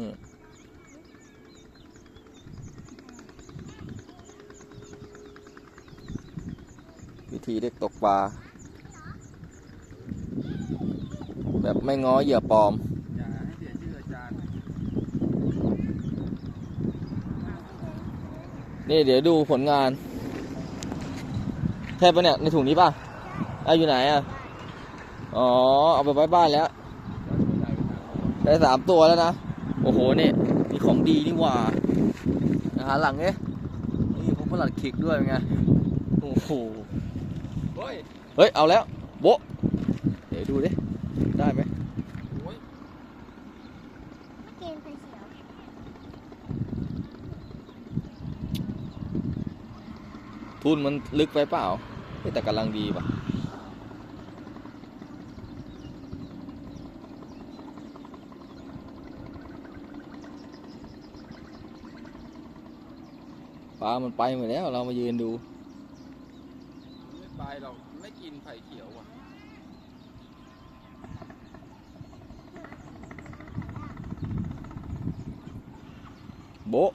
นี่วิธีเด็กตกปลา แบบไม่ง้อเหยื่อปลอมอย่าให้เสียชื่ออาจารย์นี่เดี๋ยวดูผลงานใช่ปะเนี่ย ในถุงนี้ป่ะเอาอยู่ไหนอะ อ๋อ เอาไปไว้บ้านแล้ว ได้สามตัวแล้วนะ โอ้โหนี่มีของดีนี่หว่าอาหารหลังเนี่ยนี่พบประหลัดขิกด้วยเป็นไงโอ้โหเฮ้ยเฮ้ยเอาแล้วโบะเดี๋ยวดูดิได้ไหมโอ้ยเกมไฟเขียวทุนมันลึกไปเปล่าเฮ้ยแต่กำลังดีป่ะ ปลามันไปหมดแล้ว เรามายืนดู ไม่ไปหรอกไม่กินไผ่เขียวอะโบะ